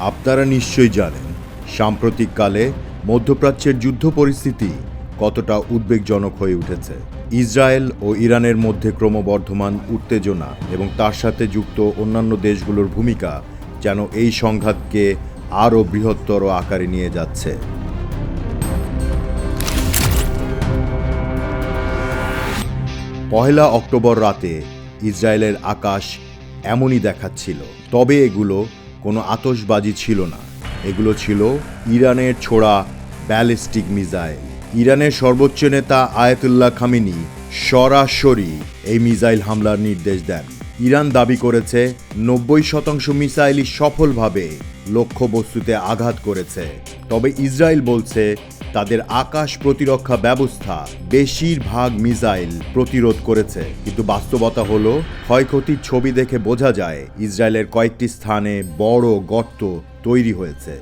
আপনারা নিশ্চয়ই জানেন সাম্প্রতিককালে মধ্যপ্রাচ্যের যুদ্ধ পরিস্থিতি কতটা উদ্বেগজনক হয়ে উঠেছে। ইসরায়েল ও ইরানের মধ্যে ক্রমবর্ধমান উত্তেজনা এবং তার সাথে যুক্ত অন্যান্য দেশগুলোর ভূমিকা যেন এই সংঘাতকে আরও বৃহত্তর আকারে নিয়ে যাচ্ছে। পহেলা অক্টোবর রাতে ইসরায়েলের আকাশ এমনই দেখাচ্ছিল, তবে এগুলো কোনো আতশবাজি ছিল না। এগুলো ছিল ইরানের ছোড়া ব্যালিস্টিক মিসাইল। ইরানের সর্বোচ্চ নেতা আয়াতুল্লাহ খামিনি সরাসরি এই মিসাইল হামলার নির্দেশ দেন। ইরান দাবি করেছে, নব্বই শতাংশ মিসাইলই সফলভাবে লক্ষ্যবস্তুতে আঘাত করেছে। তবে ইসরায়েল বলছে তাদের আকাশ প্রতিরক্ষা ব্যবস্থা বেশিরভাগ মিসাইল প্রতিরোধ করেছে। কিন্তু বাস্তবতা হলো, ক্ষয়ক্ষতির ছবি দেখে বোঝা যায়, ইসরায়েলের কয়েকটি স্থানে বড় গর্ত তৈরি হয়েছে।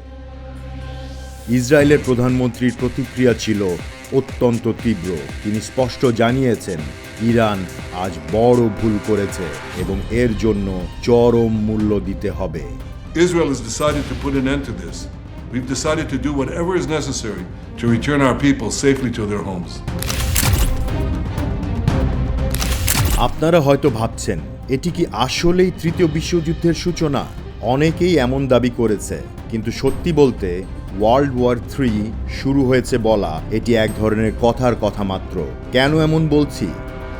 ইসরায়েলের প্রধানমন্ত্রীর প্রতিক্রিয়া ছিল অত্যন্ত তীব্র। তিনি স্পষ্ট জানিয়েছেন, ইরান আজ বড় ভুল করেছে এবং এর জন্য চরম মূল্য দিতে হবে। Israel has decided to put an end to this. We've decided to do whatever is necessary to return our people safely to their homes. আপনারা হয়তো ভাবছেন, এটি কি আসলেই তৃতীয় বিশ্বযুদ্ধের সূচনা? অনেকেই এমন দাবি করেছে। কিন্তু সত্যি বলতে ওয়ার্ল্ড ওয়ার থ্রি শুরু হয়েছে বলা এটি এক ধরনের কথার কথা মাত্র। কেন এমন বলছি?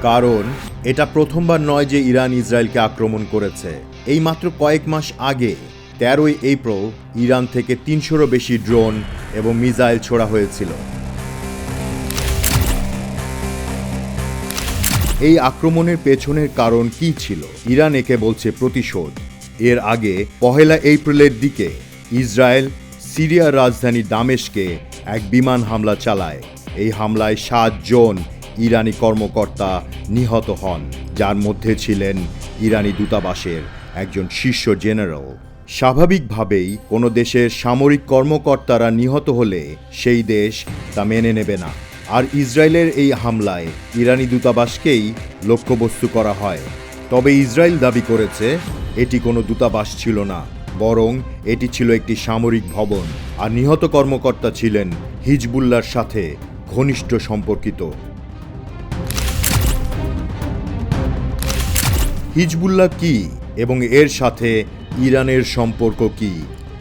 কারণ, এটা প্রথমবার নয় যে ইরান ইসরায়েলকে আক্রমণ করেছে। এই মাত্র কয়েক মাস আগে তেরোই এপ্রিল ইরান থেকে তিনশোরও বেশি ড্রোন এবং মিসাইল ছোড়া হয়েছিল। এই আক্রমণের পেছনের কারণ কি ছিল? ইরান একে বলছে প্রতিশোধ। এর আগে পহেলা এপ্রিলের দিকে ইসরায়েল সিরিয়ার রাজধানী দামেশকে এক বিমান হামলা চালায়। এই হামলায় সাতজন ইরানি কর্মকর্তা নিহত হন, যার মধ্যে ছিলেন ইরানি দূতাবাসের একজন শীর্ষ জেনারেল স্বাভাবিকভাবেই কোনো দেশের সামরিক কর্মকর্তারা নিহত হলে সেই দেশ তা মেনে নেবে না। আর ইসরায়েলের এই হামলায় ইরানি দূতাবাসকেই লক্ষ্যবস্তু করা হয়। তবে ইসরায়েল দাবি করেছে, এটি কোনো দূতাবাস ছিল না, বরং এটি ছিল একটি সামরিক ভবন। আর নিহত কর্মকর্তা ছিলেন হিজবুল্লার সাথে ঘনিষ্ঠ সম্পর্কিত। হিজবুল্লাহ কি এবং এর সাথে ইরানের সম্পর্ক কি?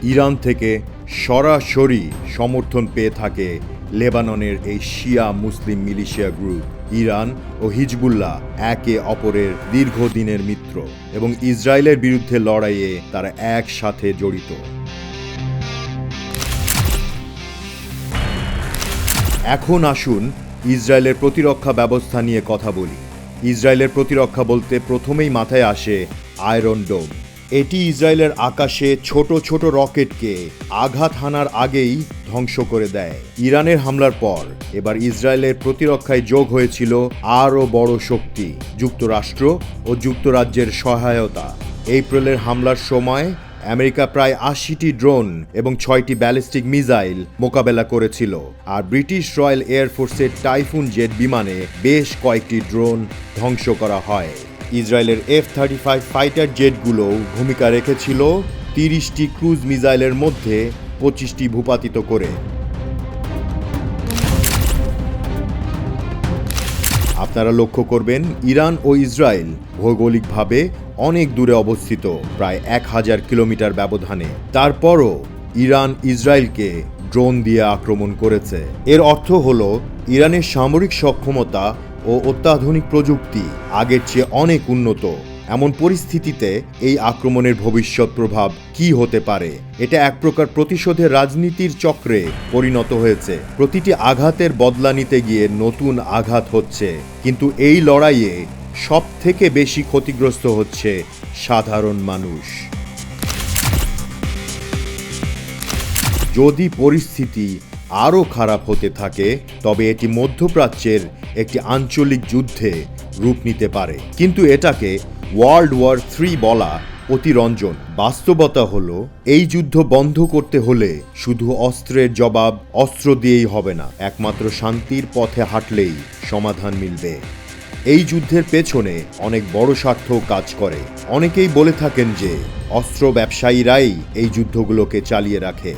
ইরান থেকে সরাসরি সমর্থন পেয়ে থাকে লেবাননের এই শিয়া মুসলিম মিলিশিয়া গ্রুপ। ইরান ও হিজবুল্লাহ একে অপরের দীর্ঘদিনের মিত্র এবং ইসরায়েলের বিরুদ্ধে লড়াইয়ে তারা একসাথে জড়িত। এখন আসুন ইসরায়েলের প্রতিরক্ষা ব্যবস্থা নিয়ে কথা বলি। ইসরায়েলের প্রতিরক্ষা বলতে প্রথমেই মাথায় আসে আয়রন ডোম এটি ইসরায়েলের আকাশে ছোট ছোট রকেটকে আঘাত হানার আগেই ধ্বংস করে দেয়। ইরানের হামলার পর এবার ইসরায়েলের প্রতিরক্ষায় যোগ হয়েছিল আরও বড় শক্তি, যুক্তরাষ্ট্র ও যুক্তরাজ্যের সহায়তা। এপ্রিলের হামলার সময় আমেরিকা প্রায় আশিটি ড্রোন এবং ছয়টি ব্যালিস্টিক মিসাইল মোকাবেলা করেছিল, আর ব্রিটিশ রয়্যাল এয়ারফোর্সের টাইফুন জেট বিমানে বেশ কয়েকটি ড্রোন ধ্বংস করা হয়। ইসরায়েলের এফ থার্টি ফাইভ ফাইটার জেটগুলোও ভূমিকা রেখেছিল তিরিশটি ক্রুজ মিসাইলের মধ্যে পঁচিশটি ভূপাতিত করে। আপনারা লক্ষ্য করবেন, ইরান ও ইসরায়েল ভৌগোলিকভাবে অনেক দূরে অবস্থিত, প্রায় এক হাজার কিলোমিটার ব্যবধানে। তারপরও ইরান ইসরায়েলকে ড্রোন দিয়ে আক্রমণ করেছে। এর অর্থ হল, ইরানের সামরিক সক্ষমতা ও অত্যাধুনিক প্রযুক্তি আগের চেয়ে অনেক উন্নত। এমন পরিস্থিতিতে এই আক্রমণের ভবিষ্যৎ প্রভাব কি হতে পারে? এটা এক প্রকার প্রতিশোধের রাজনীতির চক্রে পরিণত হয়েছে। প্রতিটি আঘাতের বদলা নিতে গিয়ে নতুন আঘাত হচ্ছে। কিন্তু এই লড়াইয়ে সব থেকে বেশি ক্ষতিগ্রস্ত হচ্ছে সাধারণ মানুষ। যদি পরিস্থিতি আরও খারাপ হতে থাকে, তবে এটি মধ্যপ্রাচ্যের একটি আঞ্চলিক যুদ্ধে রূপ নিতে পারে। কিন্তু এটাকে ওয়ার্ল্ড ওয়ার থ্রি বলা অতিরঞ্জন। বাস্তবতা হলো, এই যুদ্ধ বন্ধ করতে হলে শুধু অস্ত্রের জবাব অস্ত্র দিয়েই হবে না, একমাত্র শান্তির পথে হাঁটলেই সমাধান মিলবে। এই যুদ্ধের পেছনে অনেক বড় স্বার্থ কাজ করে। অনেকেই বলে থাকেন যে, অস্ত্র ব্যবসায়ীরাই এই যুদ্ধগুলোকে চালিয়ে রাখে।